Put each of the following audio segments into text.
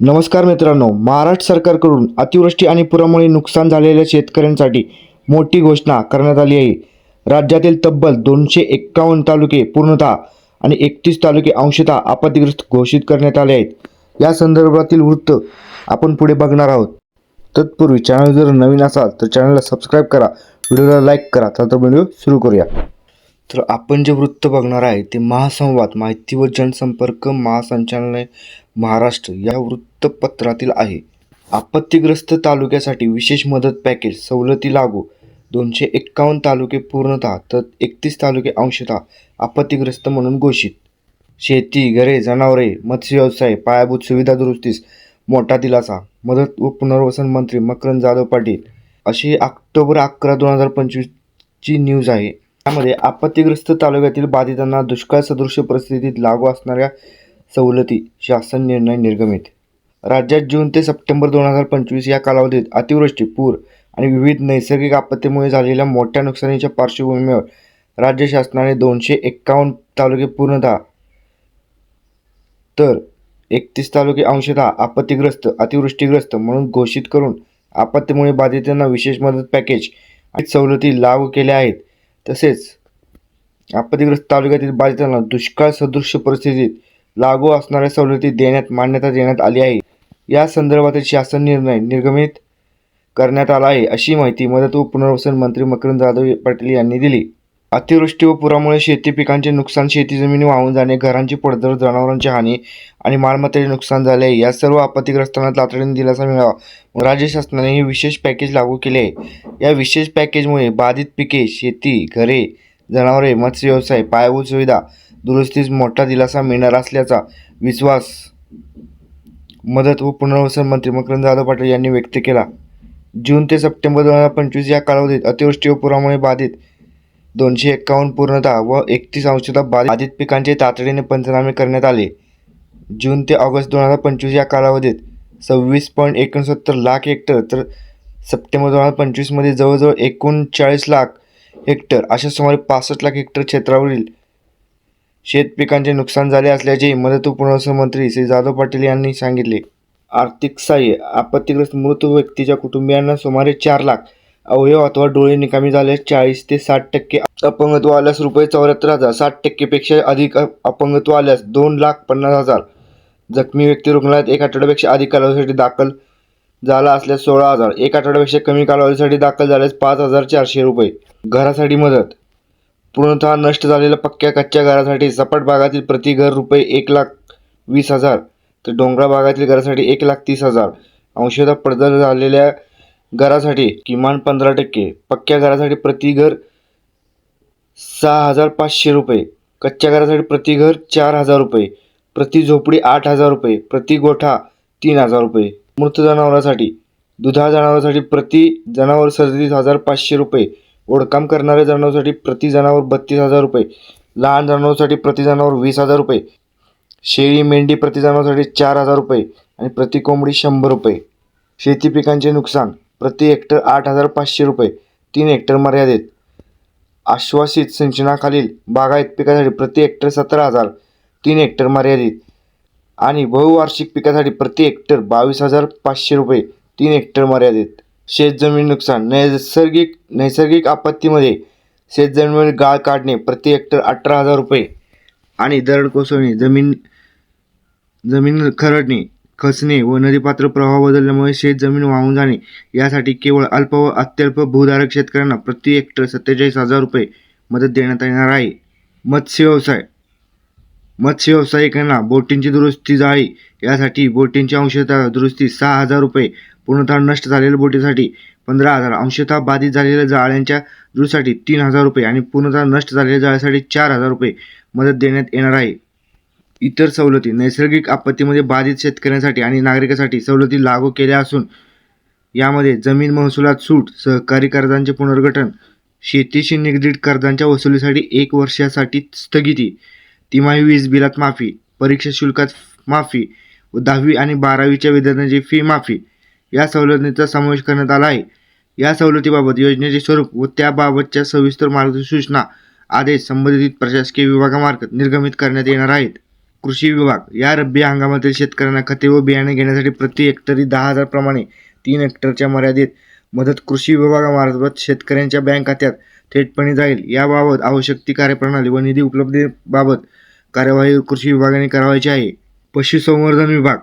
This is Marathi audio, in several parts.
नमस्कार मित्रांनो महाराष्ट्र सरकारकडून अतिवृष्टी आणि पुरामुळे नुकसान झालेल्या शेतकऱ्यांसाठी मोठी घोषणा करण्यात आली आहे. राज्यातील तब्बल दोनशे एक्कावन्न तालुके पूर्णतः आणि एकतीस तालुके अंशतः आपत्तीग्रस्त घोषित करण्यात आले आहेत. या संदर्भातील वृत्त आपण पुढे बघणार आहोत. तत्पूर्वी चॅनल जर नवीन असाल तर चॅनलला सबस्क्राईब करा व्हिडिओला लाईक करा तर व्हिडिओ सुरू करूया. तर आपण जे वृत्त बघणार आहे ते महासंवाद माहिती व जनसंपर्क महासंचालनालय महाराष्ट्र या वृत्तपत्रातील आहे. आपत्तीग्रस्त तालुक्यासाठी विशेष मदत पॅकेज सवलती लागू दोनशे एक्कावन्न तालुके पूर्णतः तर एकतीस तालुके अंशतः आपत्तीग्रस्त म्हणून घोषित. शेती घरे जनावरे मत्स्य व्यवसाय पायाभूत सुविधा दुरुस्तीस मोठा दिलासा मदत व पुनर्वसन मंत्री मकरंद जाधव पाटील. अशी ऑक्टोबर अकरा दोन हजार पंचवीसची न्यूज आहे. त्यामध्ये आपत्तीग्रस्त तालुक्यातील बाधितांना दुष्काळ सदृश परिस्थितीत लागू असणाऱ्या सवलती शासन निर्णय निर्गमित. राज्यात जून ते सप्टेंबर दोन हजार पंचवीस या कालावधीत अतिवृष्टी पूर आणि विविध नैसर्गिक आपत्तीमुळे झालेल्या मोठ्या नुकसानीच्या पार्श्वभूमीवर राज्य शासनाने दोनशे एक्कावन्न तालुके पूर्णतः तर एकतीस तालुके अंशतः आपत्तीग्रस्त अतिवृष्टीग्रस्त म्हणून घोषित करून आपत्तीमुळे बाधितांना विशेष मदत पॅकेज आणि सवलती लागू केल्या आहेत. तसेच आपत्तीग्रस्त तालुक्यातील बाधितांना दुष्काळ सदृश परिस्थितीत लागू असणाऱ्या सवलती देण्यात मान्यता देण्यात आली आहे. या संदर्भातील शासन निर्णय निर्गमित करण्यात आला आहे अशी माहिती मदत व पुनर्वसन मंत्री मकरंद जाधव पाटील यांनी दिली. अतिवृष्टी व पुरामुळे शेती पिकांचे नुकसान शेती जमिनी वाहून जाणे घरांची पडझड जनावरांची हानी आणि मालमत्तेचे नुकसान झाले आहे या सर्व आपत्तीग्रस्तांना तातडीने दिलासा मिळावा. राज्य शासनाने हे विशेष पॅकेज लागू केले. आहे या विशेष पॅकेजमुळे बाधित पिके शेती घरे जनावरे मत्स्य व्यवसाय पायाभूत सुविधा दुरुस्तीस मोठा दिलासा मिळणार असल्याचा विश्वास मदत व पुनर्वसन मंत्री मकरंद जाधव पाटील यांनी व्यक्त केला. जून ते सप्टेंबर दोन हजार पंचवीस या कालावधीत अतिवृष्टी व पुरामुळे बाधित दोनशे एक्कावन्न पूर्णतः व एकतीस अंशतः बाधित पिकांचे तातडीने पंचनामे करण्यात आले. जून ते ऑगस्ट दोन हजार पंचवीस या कालावधीत सव्वीस पॉईंट एकोणसत्तर लाख हेक्टर तर सप्टेंबर दोन हजार पंचवीसमध्ये जवळजवळ एकोणचाळीस लाख हेक्टर अशा सुमारे पासष्ट लाख हेक्टर क्षेत्रावरील शेत पिकांचे नुकसान झाले असल्याचे मदत व पुनर्वसन मंत्री श्री जाधव पाटील यांनी सांगितले. आर्थिक सहाय्य आपत्तीग्रस्त मृत व्यक्तीच्या कुटुंबियांना सुमारे चार लाख अवयव अथवा डोळे निकामी झाल्यास चाळीस ते साठ टक्के अपंगत्व आल्यास रुपये चौऱ्याहत्तर हजार साठ टक्केपेक्षा अधिक अपंगत्व आल्यास दोन लाख पन्नास हजार. जखमी व्यक्ती रुग्णालयात एक आठवड्यापेक्षा अधिक कालावधीसाठी दाखल झाला असल्यास सोळा हजार. एक आठवड्यापेक्षा कमी कालावधीसाठी दाखल झाल्यास पाच हजार चारशे रुपये. घरासाठी मदत. पूर्णतः नष्ट झालेल्या पक्क्या कच्च्या घरासाठी सपाट भागातील प्रति घर रुपये एक लाख वीस हजार. तर डोंगराळ भागातील घरासाठी एक लाख तीस हजार. अंशतः पडझड झालेल्या घरासाठी किमान पंधरा टक्के पक्क्या घरासाठी प्रति घर सहा हजार पाचशे रुपये कच्च्या घरासाठी प्रति घर चार हजार रुपये प्रति झोपडी आठ हजार रुपये प्रति गोठा तीन हजार रुपये. मृत जनावरासाठी दुधाळ जनावरासाठी प्रति जनावर सदतीस हजार पाचशे रुपये ओढकाम करणाऱ्या जनावरांसाठी प्रति जनावर बत्तीस हजार रुपये लहान जनावरांसाठी प्रति जनावर वीस हजार रुपये शेळी मेंढी प्रति जनावरासाठी चार हजार रुपये आणि प्रति कोंबडी शंभर रुपये. शेती पिकांचे नुकसान प्रति हेक्टर आठ हजार पाचशे रुपये तीन हेक्टर मर्यादित. आश्वासित सिंचनाखालील बागायत पिकासाठी प्रति हेक्टर सतरा हजार तीन हेक्टर मर्यादित. आणि बहुवार्षिक पिकासाठी प्रति हेक्टर बावीस हजार पाचशे रुपये तीन हेक्टर मर्यादित. शेतजमीन नुकसान नैसर्गिक नैसर्गिक आपत्तीमध्ये शेतजमिनीवर गाळ काढणे प्रति हेक्टर अठरा हजार रुपये. आणि दरड कोसळणे जमीन जमीन खरडणे खचणे व नदीपात्र प्रवाह बदलल्यामुळे शेत जमीन वाहून जाणे यासाठी केवळ अल्प व अत्यल्प भूधारक शेतकऱ्यांना प्रति हेक्टर सत्तेचाळीस हजार रुपये मदत देण्यात येणार आहे. मत्स्य व्यवसाय. मत्स्य व्यावसायिकांना बोटींची दुरुस्ती जाळी यासाठी बोटींची अंशतः दुरुस्ती सहा हजार रुपये पूर्णतः नष्ट झालेल्या बोटीसाठी पंधरा हजार अंशतः बाधित झालेल्या जाळ्यांच्या दुरुस्तीसाठी तीन हजार रुपये आणि पूर्णतः नष्ट झालेल्या जाळ्यासाठी चार हजार रुपये मदत देण्यात येणार आहे. इतर सवलती नैसर्गिक आपत्तीमध्ये बाधित शेतकऱ्यांसाठी आणि नागरिकांसाठी सवलती लागू केल्या असून यामध्ये जमीन महसुलात सूट सहकारी कर्जांचे पुनर्गठन शेतीशी निगडीत कर्जांच्या वसुलीसाठी एक वर्षासाठी स्थगिती तिमाही वीज बिलात माफी परीक्षा शुल्कात माफी व दहावी आणि बारावीच्या विद्यार्थ्यांची फी माफी या सवलतींचा समावेश करण्यात आला आहे. या सवलतीबाबत योजनेचे स्वरूप व त्याबाबतच्या सविस्तर मार्गसूचना सूचना आदेश संबंधित प्रशासकीय विभागामार्फत निर्गमित करण्यात येणार आहेत. कृषी विभाग. या रब्बी हंगामातील शेतकऱ्यांना खते व बियाणे घेण्यासाठी प्रति हेक्टरी दहा हजार प्रमाणे तीन हेक्टरच्या मर्यादेत मदत कृषी विभागामार्फत शेतकऱ्यांच्या बँक खात्यात थेटपणे जाईल. याबाबत आवश्यक ती कार्यप्रणाली व निधी उपलब्धतेबाबत कार्यवाही कृषी विभागाने करावायची आहे. पशुसंवर्धन विभाग.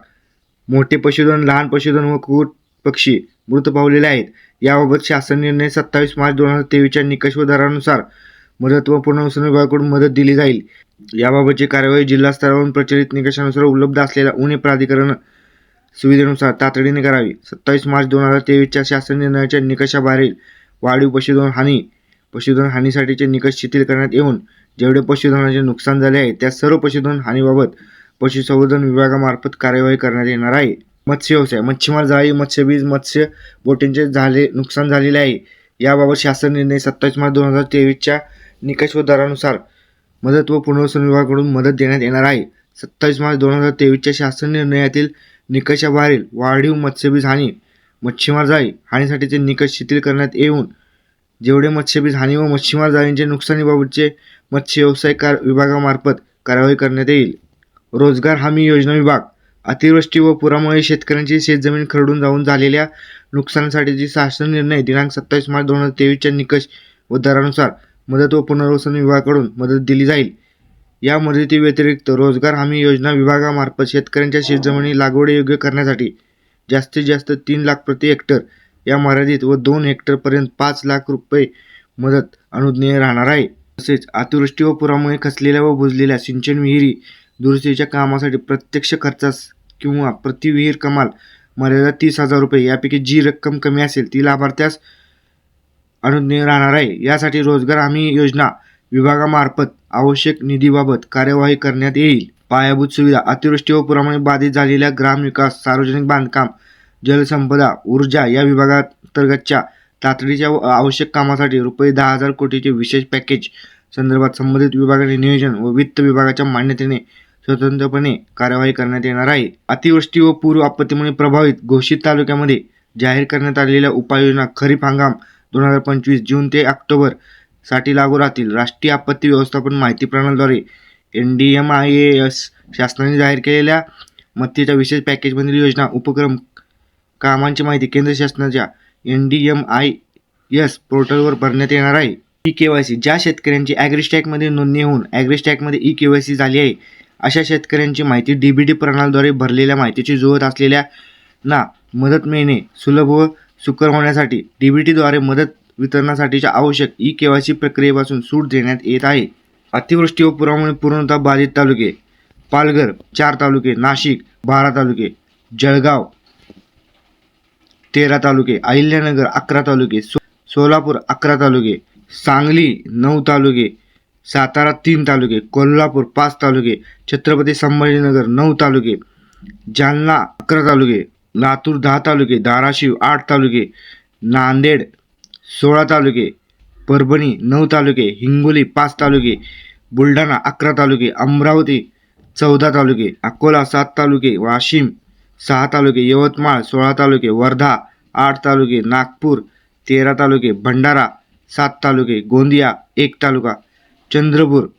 मोठे पशुधन लहान पशुधन व कुक्कुट पक्षी मृत पावलेले आहेत. याबाबत शासन निर्णय सत्तावीस मार्च दोन हजार तेवीसच्या निकष व दरानुसार मदत व पुनर्वसन विभागाकडून मदत दिली जाईल. याबाबतची कार्यवाही जिल्हा स्तरावरून प्रचलित निकषानुसार उपलब्ध असलेल्या उणे प्राधिकरण सुविधेनुसार तातडीने करावी. सत्तावीस मार्च दोन हजार तेवीसच्या शासन निर्णयाच्या निकषाबाहेरील वाढीव पशुधन हानी पशुधन हानीसाठीचे निकष शिथिल करण्यात येऊन जेवढे पशुधनाचे नुकसान झाले आहे त्या सर्व पशुधन हानीबाबत पशुसंवर्धन विभागामार्फत कार्यवाही करण्यात येणार आहे. मत्स्य व्यवसाय मच्छीमार जाळी मत्स्यबीज मत्स्य बोटींचे झाले नुकसान झालेले आहे. याबाबत शासन निर्णय सत्तावीस मार्च दोन हजार तेवीसच्या निकष व दरानुसार मदत व पुनर्वसन विभागाकडून मदत देण्यात येणार आहे. सत्तावीस मार्च दोन हजार तेवीसच्या शासन निर्णयातील निकषाबाहेरील वाढीव मत्स्यबीज हानी मच्छीमार जाळी हानीसाठीचे निकष शिथिल करण्यात येऊन जेवढे मत्स्यबीज हानी व मच्छीमार जाळींचे नुकसानीबाबतचे मत्स्य व्यवसाय कार विभागामार्फत कारवाई करण्यात येईल. रोजगार हमी योजना विभाग अतिवृष्टी व पुरामुळे शेतकऱ्यांची शेतजमीन खरडून जाऊन झालेल्या नुकसानीसाठीची शासन निर्णय दिनांक सत्तावीस मार्च दोन हजार तेवीसच्या निकष व दरानुसार मदत व पुनर्वसन विभागाकडून मदत दिली जाईल. या मदतीव्यतिरिक्त रोजगार हमी योजना विभागामार्फत शेतकऱ्यांच्या शेतजमिनी लागवडीयोग्य करण्यासाठी जास्तीत जास्त तीन लाख प्रति हेक्टर या मर्यादित व दोन हेक्टरपर्यंत पाच लाख रुपये मदत अनुज्ञेय राहणार आहे. तसेच अतिवृष्टी व पुरामुळे खचलेल्या व बुजलेल्या सिंचन विहिरी दुरुस्तीच्या कामासाठी प्रत्यक्ष खर्चास किंवा प्रतिविहीर कमाल मर्यादा तीस हजार रुपये यापैकी जी रक्कम कमी असेल ती लाभार्थ्यास अनुज्ञेय राहणार आहे. यासाठी रोजगार हमी योजना विभागामार्फत आवश्यक निधीबाबत कार्यवाही करण्यात येईल. पायाभूत सुविधा अतिवृष्टी व पुरामुळे बाधित झालेल्या ग्रामविकास सार्वजनिक बांधकाम जलसंपदा ऊर्जा या विभागांतर्गतच्या तातडीच्या आवश्यक कामासाठी रुपये दहा हजार कोटीचे विशेष पॅकेज संदर्भात संबंधित विभागाने नियोजन व वित्त विभागाच्या मान्यतेने स्वतंत्रपणे कार्यवाही करण्यात येणार आहे. अतिवृष्टी व पूर आपत्तीमुळे प्रभावित घोषित तालुक्यामध्ये जाहीर करण्यात आलेल्या उपाययोजना खरीप हंगाम दोन हजार पंचवीस जून ते ऑक्टोबरसाठी लागू राहतील. राष्ट्रीय आपत्ती व्यवस्थापन माहिती प्रणालीद्वारे N D M I S शासनाने जाहीर केलेल्या मत्तीच्या विशेष पॅकेजमधील योजना उपक्रम कामांची माहिती केंद्र शासनाच्या N D M I S पोर्टलवर भरण्यात येणार आहे. ई के वाय सी ज्या शेतकऱ्यांची ॲग्रिस्टॅकमध्ये नोंदणी होऊन ॲग्रिस्टॅकमध्ये ई के वाय सी झाली आहे अशा शेतकऱ्यांची माहिती डी बी डी प्रणालीद्वारे भरलेल्या माहितीची जुळत असलेल्या ना मदत मिळणे सुलभ व सुकर होण्यासाठी डी बी मदत वितरणासाठीच्या आवश्यक ई केवायसी प्रक्रियेपासून सूट देण्यात येत आहे. अतिवृष्टी व पुरामुळे पूर्णतः बाधित तालुके पालघर चार तालुके नाशिक बारा तालुके जळगाव तेरा तालुके अहिल्यानगर अकरा तालुके सो सोलापूर अकरा तालुके सांगली नऊ तालुके सातारा तीन तालुके कोल्हापूर पाच तालुके छत्रपती संभाजीनगर नऊ तालुके जालना अकरा तालुके लातूर दहा तालुके धाराशिव आठ तालुके नांदेड सोळा तालुके परभणी नऊ तालुके हिंगोली पाच तालुके बुलढाणा अकरा तालुके अमरावती चौदा तालुके अकोला सात तालुके वाशिम सहा तालुके यवतमाळ सोळा तालुके वर्धा आठ तालुके नागपूर तेरा तालुके भंडारा सात तालुके गोंदिया एक तालुका चंद्रपूर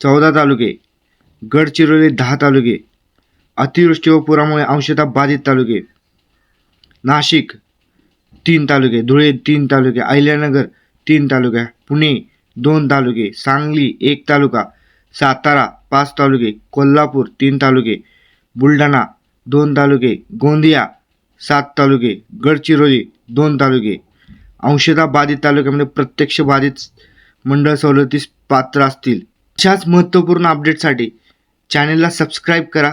चौदा तालुके गडचिरोली दहा तालुके अतिवृष्टी व पुरामुळे अंशतः बाधित तालुके. नाशिक तीन तालुके धुळे तीन तालुके अहिल्यानगर तीन तालुके पुणे दोन तालुके सांगली एक तालुका सातारा पाच तालुके कोल्हापूर तीन तालुके बुलढाणा दोन तालुके गोंदिया सात तालुके गडचिरोली दोन तालुके. अंशतः बाधित तालुक्यामध्ये प्रत्यक्ष बाधित मंडळ सवलतीस पात्र असतील. अशाच महत्त्वपूर्ण अपडेटसाठी चॅनेलला सबस्क्राईब करा.